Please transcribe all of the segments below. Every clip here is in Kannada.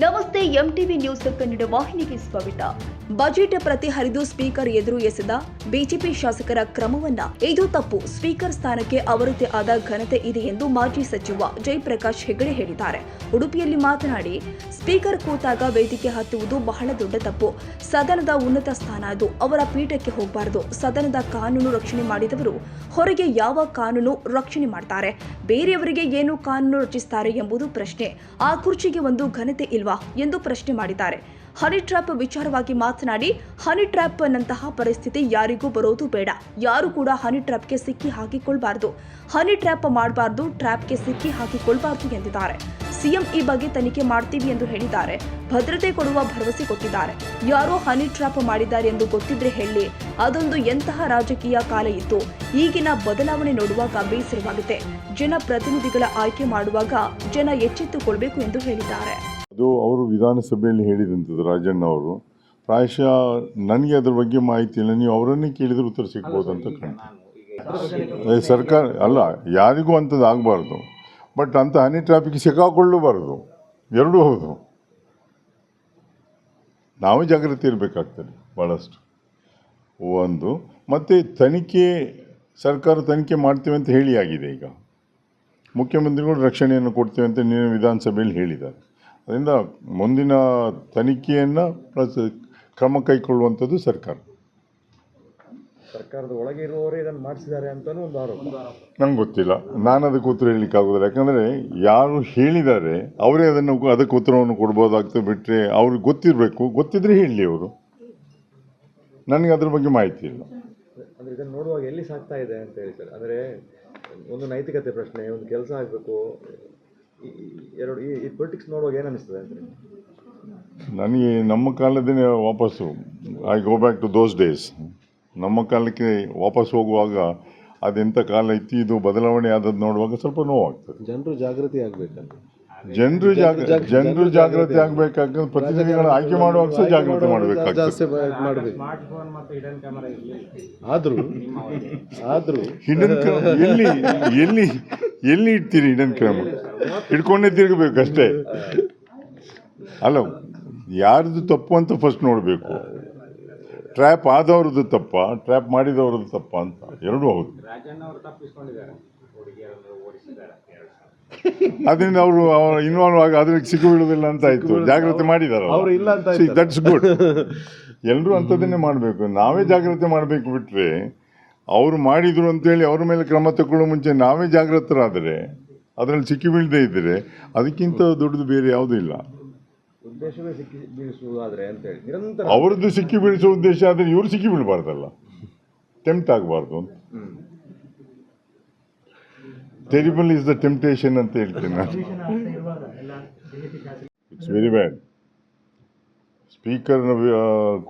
ಎಂಟಿವಿ ನ್ಯೂಸ್ ಕನ್ನಡ ವಾಹಿನಿಗೆ ಸ್ವಾಗತ. ಬಜೆಟ್ ಪ್ರತಿ ಹರಿದು ಸ್ಪೀಕರ್ ಎದುರು ಎಸೆದ ಬಿಜೆಪಿ ಶಾಸಕರ ಕ್ರಮವನ್ನ ಇದು ತಪ್ಪು. ಸ್ಪೀಕರ್ ಸ್ಥಾನಕ್ಕೆ ಅವರದೇ ಆದ ಘನತೆ ಇದೆ ಎಂದು ಮಾಜಿ ಸಚಿವ ಜಯಪ್ರಕಾಶ್ ಹೆಗಡೆ ಹೇಳಿದ್ದಾರೆ. ಉಡುಪಿಯಲ್ಲಿ ಮಾತನಾಡಿ, ಸ್ಪೀಕರ್ ಕೂತಾಗ ವೇದಿಕೆ ಹತ್ತುವುದು ಬಹಳ ದೊಡ್ಡ ತಪ್ಪು. ಸದನದ ಉನ್ನತ ಸ್ಥಾನ ಅದು. ಅವರ ಪೀಠಕ್ಕೆ ಹೋಗಬಾರದು. ಸದನದ ಕಾನೂನು ರಕ್ಷಣೆ ಮಾಡಿದವರು ಹೊರಗೆ ಯಾವ ಕಾನೂನು ರಕ್ಷಣೆ ಮಾಡ್ತಾರೆ? ಬೇರೆಯವರಿಗೆ ಏನು ಕಾನೂನು ರಚಿಸ್ತಾರೆ ಎಂಬುದು ಪ್ರಶ್ನೆ. ಆ ಕುರ್ಚಿಗೆ ಒಂದು ಘನತೆ ಇಲ್ವಾ? ಎಂದು ಪ್ರಶ್ನೆ ಮಾಡಿದ್ದಾರೆ. ಹನಿ ಟ್ರ್ಯಾಪ್ ವಿಚಾರವಾಗಿ ಮಾತನಾಡಿ, ಹನಿ ಟ್ರ್ಯಾಪ್ ನಂತಹ ಪರಿಸ್ಥಿತಿ ಯಾರಿಗೂ ಬರೋದು ಬೇಡ. ಯಾರು ಕೂಡ ಹನಿ ಟ್ರ್ಯಾಪ್ಗೆ ಸಿಕ್ಕಿ ಹಾಕಿಕೊಳ್ಬಾರ್ದು. ಹನಿ ಟ್ರ್ಯಾಪ್ ಮಾಡಬಾರ್ದು, ಟ್ರ್ಯಾಪ್ಗೆ ಸಿಕ್ಕಿ ಹಾಕಿಕೊಳ್ಬಾರ್ದು ಎಂದಿದ್ದಾರೆ. ಸಿಎಂ ಈ ಬಗ್ಗೆ ತನಿಖೆ ಮಾಡ್ತೀವಿ ಎಂದು ಹೇಳಿದ್ದಾರೆ. ಭದ್ರತೆ ಕೊಡುವ ಭರವಸೆ ಕೊಟ್ಟಿದ್ದಾರೆ. ಯಾರೋ ಹನಿ ಟ್ರ್ಯಾಪ್ ಮಾಡಿದ್ದಾರೆ ಎಂದು ಗೊತ್ತಿದ್ರೆ ಹೇಳಿ. ಅದೊಂದು ಎಂತಹ ರಾಜಕೀಯ ಕಾಲ ಇತ್ತು ಈಗಿನ ಬದಲಾವಣೆ ನೋಡುವಾಗ ಬೇಸರವಾಗುತ್ತೆ. ಜನಪ್ರತಿನಿಧಿಗಳ ಆಯ್ಕೆ ಮಾಡುವಾಗ ಜನ ಎಚ್ಚೆತ್ತುಕೊಳ್ಬೇಕು ಎಂದು ಹೇಳಿದ್ದಾರೆ. ಅದು ಅವರು ವಿಧಾನಸಭೆಯಲ್ಲಿ ಹೇಳಿದಂಥದ್ದು ರಾಜಣ್ಣ ಅವರು ಪ್ರಾಯಶಃ ನನಗೆ ಅದ್ರ ಬಗ್ಗೆ ಮಾಹಿತಿ ಇಲ್ಲ. ನೀವು ಅವರನ್ನೇ ಕೇಳಿದ್ರೆ ಉತ್ತರ ಸಿಗ್ಬೋದು ಅಂತ ಕಾಣ್ತದೆ ಏ, ಸರ್ಕಾರ ಅಲ್ಲ ಯಾರಿಗೂ ಅಂಥದ್ದು ಆಗಬಾರ್ದು. ಬಟ್ ಅಂಥ ಹನಿ ಟ್ರಾಫಿಕ್ ಸಿಕ್ಕಾಕೊಳ್ಳಬಾರ್ದು. ಎರಡೂ ಹೌದು. ನಾವೇ ಜಾಗೃತಿ ಇರಬೇಕಾಗ್ತದೆ ಭಾಳಷ್ಟು ಒಂದು ಮತ್ತು ತನಿಖೆ ಸರ್ಕಾರ ತನಿಖೆ ಮಾಡ್ತೇವೆ ಅಂತ ಹೇಳಿ ಆಗಿದೆ ಈಗ. ಮುಖ್ಯಮಂತ್ರಿಗಳು ರಕ್ಷಣೆಯನ್ನು ಕೊಡ್ತೇವೆ ಅಂತ ನೀನು ವಿಧಾನಸಭೆಯಲ್ಲಿ ಹೇಳಿದ್ದಾರೆ. ಅದರಿಂದ ಮುಂದಿನ ತನಿಖೆಯನ್ನು ಪ್ಲಸ್ ಕ್ರಮ ಕೈಗೊಳ್ಳುವಂಥದ್ದು ಸರ್ಕಾರ. ಸರ್ಕಾರದ ಒಳಗೆ ಇರುವವರೇ ಇದನ್ನು ಮಾಡಿಸಿದ್ದಾರೆ ಅಂತಲೂ ಒಂದು ಆರೋಪ. ನಂಗೆ ಗೊತ್ತಿಲ್ಲ. ನಾನು ಅದಕ್ಕೆ ಉತ್ತರ ಹೇಳಲಿಕ್ಕಾಗೋದಿಲ್ಲ ಯಾಕಂದರೆ ಯಾರು ಹೇಳಿದ್ದಾರೆ ಅವರೇ ಅದನ್ನು ಅದಕ್ಕೆ ಉತ್ತರವನ್ನು ಕೊಡ್ಬೋದಾಗ್ತದೆ ಬಿಟ್ಟರೆ ಅವ್ರಿಗೆ ಗೊತ್ತಿರಬೇಕು. ಗೊತ್ತಿದ್ದರೆ ಹೇಳಲಿ ಅವರು. ನನಗೆ ಅದ್ರ ಬಗ್ಗೆ ಮಾಹಿತಿ ಇಲ್ಲ. ಅಂದರೆ ಇದನ್ನು ನೋಡುವಾಗ ಎಲ್ಲಿ ಸಾಕ್ತಾ ಇದೆ ಅಂತ ಹೇಳಿ ಸರ್. ಅಂದರೆ ಒಂದು ನೈತಿಕತೆ ಪ್ರಶ್ನೆ ಒಂದು ಕೆಲಸ ಆಗಬೇಕು. ಎರಡು ಈ ಪೊಲಿಟಿಕ್ಸ್ ನೋಡುವಾಗ ಏನು ಅನಿಸ್ತದೆ ಅಂತ ನನಗೆ ನಮ್ಮ ಕಾಲದಿಂದ ವಾಪಸ್ಸು I go back to those days ನಮ್ಮ ಕಾಲಕ್ಕೆ ವಾಪಸ್ ಹೋಗುವಾಗ ಅದೆಂಥ ಕಾಲ ಇತ್ತು ಇದು ಬದಲಾವಣೆ ಆದದ್ದು ನೋಡುವಾಗ ಸ್ವಲ್ಪ ನೋವಾಗ್ತದೆ. ಜನರು ಜಾಗೃತಿ ಆಗಬೇಕಂತ ಜನರು ಜಾಗ ಜನರು ಜಾಗೃತಿ ಆಗಬೇಕಾಗ್ತದೆ ಪ್ರತಿನಿಧಿಗಳ ಆಯ್ಕೆ ಮಾಡುವಾಗ ಸಹ ಜಾಗೃತಿ ಮಾಡಬೇಕಾಗ್ತದೆ. ಆದರೂ ಆದರೂ ಹಿಡನ್ ಎಲ್ಲಿ ಎಲ್ಲಿ ಎಲ್ಲಿ ಇಡ್ತೀರಿ ಇಡನ್ ಕ್ರಮ? ಇಟ್ಕೊಂಡೇ ತಿರುಗಬೇಕು ಅಷ್ಟೇ ಅಲ್ಲ ಯಾರ್ದು ತಪ್ಪು ಅಂತ ಫಸ್ಟ್ ನೋಡಬೇಕು. ಟ್ರ್ಯಾಪ್ ಆದವ್ರದ್ದು ತಪ್ಪ ಟ್ರ್ಯಾಪ್ ಮಾಡಿದವ್ರದ್ದು ತಪ್ಪ ಅಂತ. ಎರಡೂ ಹೌದು. ಅದರಿಂದ ಅವರು ಇನ್ವಾಲ್ವ್ ಆಗ ಅದಕ್ಕೆ ಸಿಕ್ಕು ಬೀಳುವುದಿಲ್ಲ ಅಂತ ಆಯ್ತು. ಜಾಗ್ರತೆ ಮಾಡಿದಾರೆ ದಟ್ಸ್ ಗುಡ್ ಎಲ್ಲರೂ ಅಂಥದ್ದನ್ನೇ ಮಾಡಬೇಕು. ನಾವೇ ಜಾಗ್ರತೆ ಮಾಡಬೇಕು ಬಿಟ್ಟರೆ ಅವರು ಮಾಡಿದರು ಅಂತೇಳಿ ಅವ್ರ ಮೇಲೆ ಕ್ರಮ ತಗೊಳ್ಳೋ ಮುಂಚೆ ನಾವೇ ಜಾಗೃತರಾದರೆ ಅದರಲ್ಲಿ ಸಿಕ್ಕಿ ಬೀಳದೇ ಇದ್ದರೆ ಅದಕ್ಕಿಂತ ದೊಡ್ಡದು ಬೇರೆ ಯಾವುದೂ ಇಲ್ಲ. ಅವ್ರದ್ದು ಸಿಕ್ಕಿ ಬೀಳಿಸೋ ಉದ್ದೇಶ ಆದರೆ ಇವರು ಸಿಕ್ಕಿ ಬೀಳಬಾರ್ದಲ್ಲ. ಟೆಂಪ್ಟ್ ಆಗಬಾರ್ದು ಅಂತ. ಟೆರಿಬಲ್ ಇಸ್ ದ ಟೆಂಪ್ಟೇಷನ್ ಅಂತ ಹೇಳ್ತೇನೆ ನಾನು. ಇಟ್ಸ್ ವೆರಿ ಬ್ಯಾಡ್ ಸ್ಪೀಕರ್ನ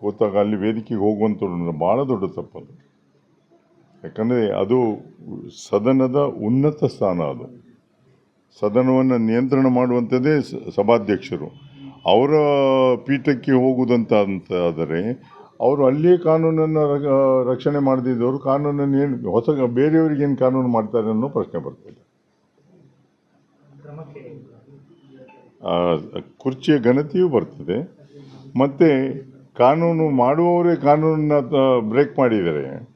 ಕೂತಾಗ ಅಲ್ಲಿ ವೇದಿಕೆಗೆ ಹೋಗುವಂಥ ಭಾಳ ದೊಡ್ಡ ತಪ್ಪದು. ಯಾಕಂದರೆ ಅದು ಸದನದ ಉನ್ನತ ಸ್ಥಾನ ಅದು. ಸದನವನ್ನು ನಿಯಂತ್ರಣ ಮಾಡುವಂಥದ್ದೇ ಸಭಾಧ್ಯಕ್ಷರು. ಅವರ ಪೀಠಕ್ಕೆ ಹೋಗುವುದಂತ ಅಂತಾದರೆ ಅವರು ಅಲ್ಲಿಯೇ ಕಾನೂನನ್ನು ರಕ್ಷಣೆ ಮಾಡದಿದ್ದವರು ಕಾನೂನನ್ನು ಏನು, ಹೊಸ, ಬೇರೆಯವರಿಗೆ ಏನು ಕಾನೂನು ಮಾಡ್ತಾರೆ ಅನ್ನೋ ಪ್ರಶ್ನೆ ಬರ್ತದೆ. ಕುರ್ಚಿಯ ಘನತೆಯೂ ಬರ್ತದೆ. ಮತ್ತು ಕಾನೂನು ಮಾಡುವವರೇ ಕಾನೂನನ್ನ ಬ್ರೇಕ್ ಮಾಡಿದರೆ